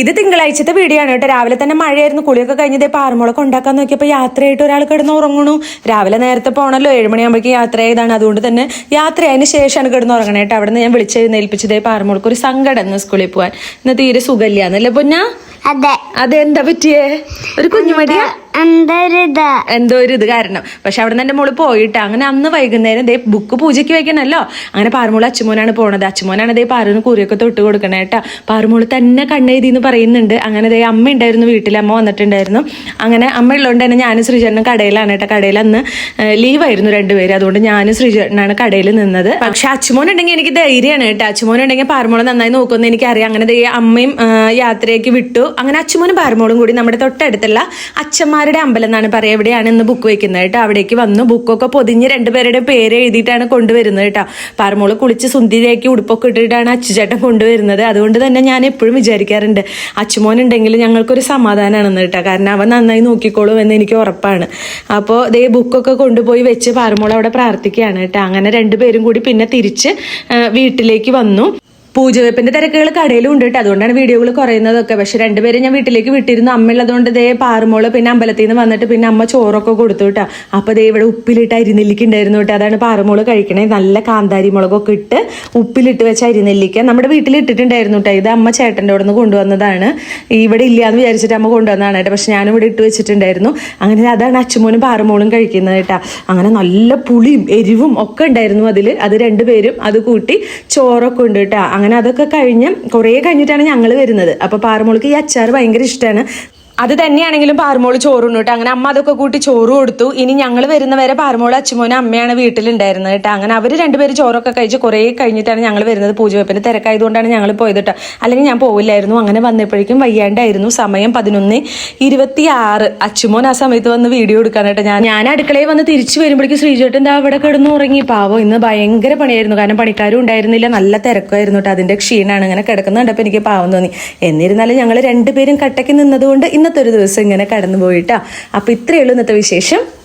ഇത് തിങ്കളാഴ്ചത്തെ വീഡിയോ ആണ് കേട്ടോ. രാവിലെ തന്നെ മഴയായിരുന്നു. കുളിയൊക്കെ കഴിഞ്ഞതേ പാറമുളക്ക് ഉണ്ടാക്കാൻ നോക്കിയപ്പോൾ യാത്രയായിട്ട് ഒരാൾ കിടന്ന് ഉറങ്ങണു. രാവിലെ നേരത്തെ പോകണല്ലോ ഏഴുമണിയാകുമ്പോഴേക്കും യാത്ര ചെയ്താണ്. അതുകൊണ്ട് തന്നെ യാത്രയായതിന് ശേഷമാണ് കിടന്ന് ഉറങ്ങണേ കേട്ടോ. അവിടെ നിന്ന് ഞാൻ വിളിച്ചെഴുന്നേൽപ്പിച്ചതേ പാറമുളക്ക് ഒരു സങ്കടം സ്കൂളിൽ പോകാൻ ഇന്ന് തീരെ സുഖമില്ലാന്നല്ലേ പൊന്നാ? അതെ. അതെന്താ പറ്റിയേ? ഒരു കുഞ്ഞുമടിയാ? എന്തോ ഒരു ഇത് കാരണം? പക്ഷെ അവിടെ നിന്ന് എന്റെ മോൾ പോയിട്ട് അങ്ങനെ അന്ന് വൈകുന്നേരം ദേ ബുക്ക് പൂജയ്ക്ക് വെക്കണല്ലോ. അങ്ങനെ പാറുമോൾ അച്ചുമോനാണ് പോണത്. അച്ചുമോനാണ് ദേ പാറുന്ന് കുറിയൊക്കെ തൊട്ട് കൊടുക്കണേ കേട്ടാ. പാറുമോൾ തന്നെ കണ്ണെഴുതി എന്ന് പറയുന്നുണ്ട്. അങ്ങനെ ദേ അമ്മ ഉണ്ടായിരുന്നു വീട്ടിൽ അമ്മ വന്നിട്ടുണ്ടായിരുന്നു. അങ്ങനെ അമ്മ ഉള്ളതുകൊണ്ട് തന്നെ ഞാനും ശ്രീചേട്ടനും കടയിലാണ് കേട്ടോ. കടയിൽ അന്ന് ലീവായിരുന്നു രണ്ടുപേരും അതുകൊണ്ട് ഞാനും ശ്രീചേട്ടനാണ് കടയിൽ നിന്നത്. പക്ഷെ അച്ചുമോൻ ഉണ്ടെങ്കിൽ എനിക്ക് ധൈര്യമാണ് കേട്ടോ. അച്ചുമോൻ ഉണ്ടെങ്കിൽ പാറുമോൾ നന്നായി നോക്കുമെന്ന് എനിക്കറിയാം. അങ്ങനെ ദേ അമ്മയും യാത്രയ്ക്ക് വിട്ടു. അങ്ങനെ അച്ചുമോനും പാറുമോളും കൂടി നമ്മുടെ തൊട്ടടുത്തുള്ള അച്ഛന്മാരുടെ അമ്പലം എന്നാണ് പറയുക. എവിടെയാണ് ഇന്ന് ബുക്ക് വെക്കുന്നത് കേട്ടോ? അവിടേക്ക് വന്നു. ബുക്കൊക്കെ പൊതിഞ്ഞ് രണ്ടുപേരുടെ പേര് എഴുതിയിട്ടാണ് കൊണ്ടുവരുന്നത് കേട്ടോ. പാറമോൾ കുളിച്ച് സുന്ദരിയാക്കി ഉടുപ്പൊക്കെ ഇട്ടിട്ടാണ് അച്ചുചേട്ടൻ കൊണ്ടുവരുന്നത്. അതുകൊണ്ട് തന്നെ ഞാൻ എപ്പോഴും വിചാരിക്കാറുണ്ട് അച്ചുമോൻ ഉണ്ടെങ്കിൽ ഞങ്ങൾക്കൊരു സമാധാനമാണെന്ന് കേട്ടോ. കാരണം അവൻ നന്നായി നോക്കിക്കോളും എന്ന് എനിക്ക് ഉറപ്പാണ്. അപ്പോൾ ദേ ബുക്കൊക്കെ കൊണ്ടുപോയി വെച്ച് പാറമോൾ അവിടെ പ്രാർത്ഥിക്കുകയാണ് കേട്ടോ. അങ്ങനെ രണ്ടുപേരും കൂടി പിന്നെ തിരിച്ച് വീട്ടിലേക്ക് വന്നു. പൂജവെപ്പിന്റെ തിരക്കുകൾ കടയിലും ഉണ്ട് കേട്ടോ അതുകൊണ്ടാണ് വീഡിയോകൾ കുറയുന്നതൊക്കെ. പക്ഷെ രണ്ടുപേരും ഞാൻ വീട്ടിലേക്ക് വിട്ടിരുന്നു. അമ്മയുള്ളതുകൊണ്ട് ദേ പാറുമോൾ പിന്നെ അമ്പലത്തിൽ നിന്ന് വന്നിട്ട് പിന്നെ അമ്മ ചോറൊക്കെ കൊടുത്തു കേട്ടോ അപ്പൊ ദേ ഇവിടെ ഉപ്പിലിട്ട് അരിനെല്ലിക്ക ഉണ്ടായിരുന്നു കേട്ടോ അതാണ് പാറുമോൾ കഴിക്കണേ. നല്ല കാന്താരി മുളകൊക്കെ ഇട്ട് ഉപ്പിലിട്ട് വെച്ച അരിനെല്ലിക്ക നമ്മുടെ വീട്ടിൽ ഇട്ടിട്ടുണ്ടായിരുന്നു കേട്ടോ ഇത് അമ്മ ചേട്ടന്റെ അവിടെ നിന്ന് കൊണ്ടുവന്നതാണ്. ഇവിടെ ഇല്ല എന്ന് വിചാരിച്ചിട്ട് അമ്മ കൊണ്ടുവന്നതാണ് കേട്ടോ പക്ഷെ ഞാനും ഇവിടെ ഇട്ട് വെച്ചിട്ടുണ്ടായിരുന്നു. അങ്ങനെ അതാണ് അച്ചുമോനും പാറുമോളും കഴിക്കുന്നത് കേട്ടോ അങ്ങനെ നല്ല പുളിയും എരിവും ഒക്കെ ഉണ്ടായിരുന്നു അതിൽ അത് രണ്ടുപേരും അത് കൂട്ടി ചോറൊക്കെ ഉണ്ട് കേട്ടോ അങ്ങനെ അതൊക്കെ കഴിഞ്ഞ് കുറേ കഴിഞ്ഞിട്ടാണ് ഞങ്ങൾ വരുന്നത്. അപ്പോൾ പാറമോൾക്ക് ഈ അച്ചാർ ഭയങ്കര ഇഷ്ടമാണ് അത് തന്നെയാണെങ്കിലും പാറുമോൾ ചോറുണ്ട് കേട്ടോ അങ്ങനെ അമ്മ അതൊക്കെ കൂട്ടി ചോറ് കൊടുത്തു. ഇനി ഞങ്ങൾ വരുന്നവരെ പാറുമോൾ അച്ഛമോനും അമ്മയാണ് വീട്ടിലുണ്ടായിരുന്നത് കേട്ടോ അങ്ങനെ അവർ രണ്ടുപേര് ചോറൊക്കെ കഴിച്ച് കുറേ കഴിഞ്ഞിട്ടാണ് ഞങ്ങൾ വരുന്നത്. പൂജവെപ്പിന് തിരക്കായതുകൊണ്ടാണ് ഞങ്ങൾ പോയത് കേട്ടോ അല്ലെങ്കിൽ ഞാൻ പോവില്ലായിരുന്നു. അങ്ങനെ വന്നപ്പോഴേക്കും വയ്യാണ്ടായിരുന്നു. സമയം പതിനൊന്ന് ഇരുപത്തി ആറ് അച്ഛമോൻ ആ സമയത്ത് വന്ന് വീഡിയോ എടുക്കാൻ കേട്ടോ ഞാൻ ഞാൻ അടുക്കളയിൽ വന്ന് തിരിച്ചു വരുമ്പോഴേക്കും ശ്രീചേട്ടൻ എന്താ അവിടെ കിടന്നു ഉറങ്ങി. പാവം ഇന്ന് ഭയങ്കര പണിയായിരുന്നു. കാരണം പണിക്കാരും ഉണ്ടായിരുന്നില്ല. നല്ല തിരക്കായിരുന്നു കേട്ടോ അതിന്റെ ക്ഷീണാണ്. അങ്ങനെ കിടക്കുന്ന കണ്ടപ്പോൾ എനിക്ക് പാവം തോന്നി. എന്നിരുന്നാലും ഞങ്ങൾ രണ്ടുപേരും കട്ടയ്ക്ക് നിന്നതുകൊണ്ട് ഇന്നത്തെ ഒരു ദിവസം ഇങ്ങനെ കടന്നുപോയിട്ടാ. അപ്പൊ ഇത്രയേ ഉള്ളൂ ഇന്നത്തെ വിശേഷം.